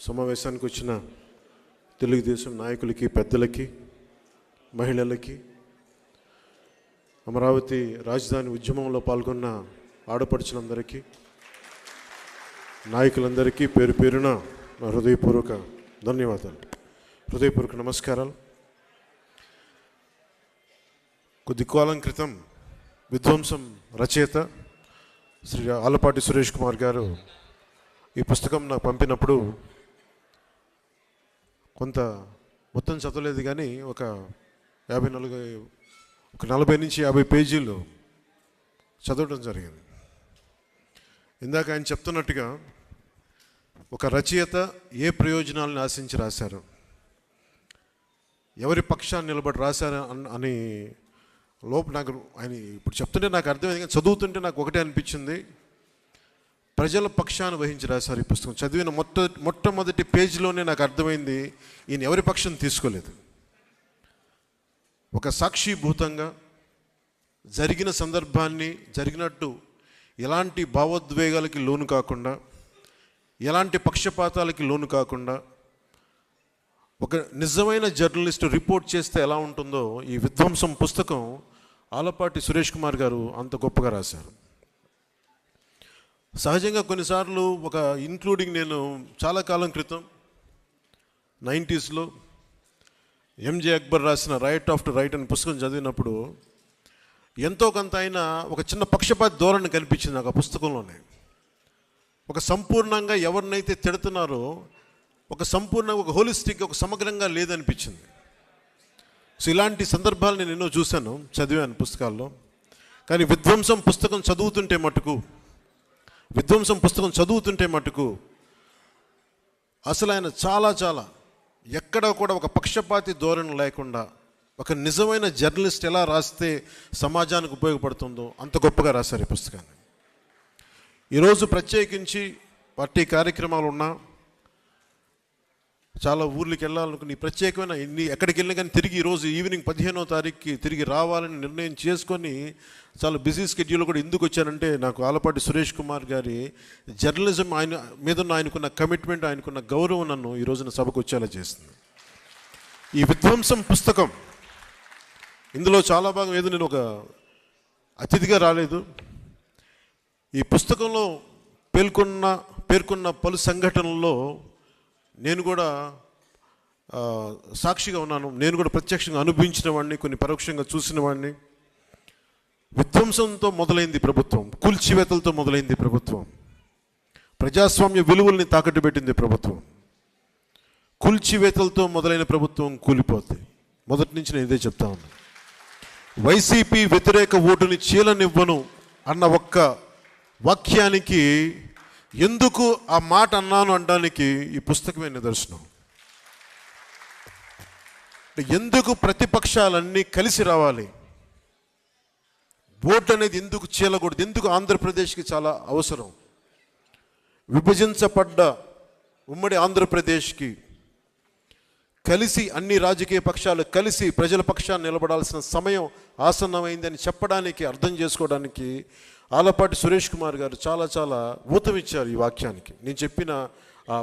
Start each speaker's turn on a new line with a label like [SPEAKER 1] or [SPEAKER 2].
[SPEAKER 1] సమావేశానికి వచ్చిన తెలుగుదేశం నాయకులకి పెద్దలకి మహిళలకి అమరావతి రాజధాని ఉద్యమంలో పాల్గొన్న ఆడపడుచులందరికీ నాయకులందరికీ పేరు పేరున నా హృదయపూర్వక ధన్యవాదాలు. హృదయపూర్వక నమస్కారాలు. కొద్ది కాలం క్రితం విధ్వంసం రచయిత శ్రీ ఆలపాటి సురేష్ కుమార్ గారు ఈ పుస్తకం నాకు పంపినప్పుడు కొంత మొత్తం చదవలేదు కానీ ఒక యాభై నలభై ఒక నలభై నుంచి యాభై పేజీలు చదవడం జరిగింది. ఇందాక ఆయన చెప్తున్నట్టుగా ఒక రచయిత ఏ ప్రయోజనాలను ఆశించి రాశారు? ఎవరి పక్షాన్ని నిలబడి రాశారు అని లోపు నాకు ఆయన ఇప్పుడు చెప్తుంటే నాకు అర్థమైంది కానీ చదువుతుంటే నాకు ఒకటే అనిపించింది. ప్రజల పక్షాన్ని వహించి రాశారు ఈ పుస్తకం. చదివిన మొట్ట మొట్టమొదటి పేజీలోనే నాకు అర్థమైంది ఈయన ఎవరి పక్షం తీసుకోలేదు. ఒక సాక్షిభూతంగా జరిగిన సందర్భాన్ని జరిగినట్టు ఎలాంటి భావోద్వేగాలకి లోను కాకుండా ఎలాంటి పక్షపాతాలకి లోను కాకుండా ఒక నిజమైన జర్నలిస్ట్ రిపోర్ట్ చేస్తే ఎలా ఉంటుందో ఈ విధ్వంసం పుస్తకం ఆలపాటి సురేష్ కుమార్ గారు అంత గొప్పగా రాశారు. సహజంగా కొన్నిసార్లు ఒక ఇంక్లూడింగ్ నేను చాలా కాలం క్రితం నైంటీస్లో ఎంజే అక్బర్ రాసిన రైట్ ఆఫ్ టు రైట్ అనే పుస్తకం చదివినప్పుడు ఎంతో కొంత అయినా ఒక చిన్న పక్షపాత ధోరణి కనిపించింది నాకు ఆ పుస్తకంలోనే. ఒక సంపూర్ణంగా ఎవరినైతే తిడుతున్నారో ఒక సంపూర్ణంగా ఒక హోలిస్టిక్ ఒక సమగ్రంగా లేదనిపించింది. సో ఇలాంటి సందర్భాలు నేను ఎన్నో చూశాను చదివాను పుస్తకాల్లో. కానీ విధ్వంసం పుస్తకం చదువుతుంటే మటుకు విధ్వంసం పుస్తకం చదువుతుంటే మటుకు అసలు ఆయన చాలా చాలా ఎక్కడ కూడా ఒక పక్షపాతి ధోరణి లేకుండా ఒక నిజమైన జర్నలిస్ట్ ఎలా రాస్తే సమాజానికి ఉపయోగపడుతుందో అంత గొప్పగా రాశారు ఈ పుస్తకాన్ని. ఈరోజు ప్రత్యేకించి పార్టీ కార్యక్రమాలు ఉన్నా చాలా ఊర్లకి వెళ్ళాలనుకుని ప్రత్యేకమైన ఇన్ని ఎక్కడికి వెళ్ళినా కానీ తిరిగి ఈరోజు ఈవినింగ్ పదిహేనో తారీఖుకి తిరిగి రావాలని నిర్ణయం చేసుకొని చాలా బిజీ స్కెడ్యూల్ కూడా ఎందుకు వచ్చానంటే నాకు ఆలపాటి సురేష్ కుమార్ గారి జర్నలిజం ఆయన మీద ఆయనకున్న కమిట్మెంట్ ఆయనకున్న గౌరవం నన్ను ఈ రోజున సభకు వచ్చేలా చేస్తుంది ఈ విధ్వంసం పుస్తకం ఇందులో చాలా భాగం ఏదో నేను ఒక అతిథిగా రాలేదు. ఈ పుస్తకంలో పేర్కొన్న పేర్కొన్న పలు సంఘటనల్లో నేను కూడా సాక్షిగా ఉన్నాను. నేను కూడా ప్రత్యక్షంగా అనుభవించిన వాడిని కొన్ని పరోక్షంగా చూసిన వాడిని. విధ్వంసంతో మొదలైంది ప్రభుత్వం. కూల్చివేతలతో మొదలైంది ప్రభుత్వం. ప్రజాస్వామ్య విలువల్ని తాకట్టు పెట్టింది ప్రభుత్వం. కూల్చివేతలతో మొదలైన ప్రభుత్వం కూలిపోతుంది మొదటి నుంచి నేను ఇదే చెప్తా ఉన్నాను వైసీపీ వ్యతిరేక ఓటుని చీలనివ్వను అన్న ఒక్క వాక్యానికి ఎందుకు ఆ మాట అన్నాను అనడానికి ఈ పుస్తకమే నిదర్శనం? ఎందుకు ప్రతిపక్షాలన్నీ కలిసి రావాలి? ఓటు అనేది ఎందుకు చీలకూడదు? ఎందుకు ఆంధ్రప్రదేశ్కి చాలా అవసరం? విభజించబడ్డ ఉమ్మడి ఆంధ్రప్రదేశ్కి కలిసి అన్ని రాజకీయ పక్షాలు కలిసి ప్రజల పక్షాన్ని నిలబడాల్సిన సమయం ఆసన్నమైందని చెప్పడానికి అర్థం చేసుకోవడానికి ఆలపాటి సురేష్ కుమార్ గారు చాలా చాలా ఊతమిచ్చారు ఈ వాక్యానికి. నేను చెప్పిన ఆ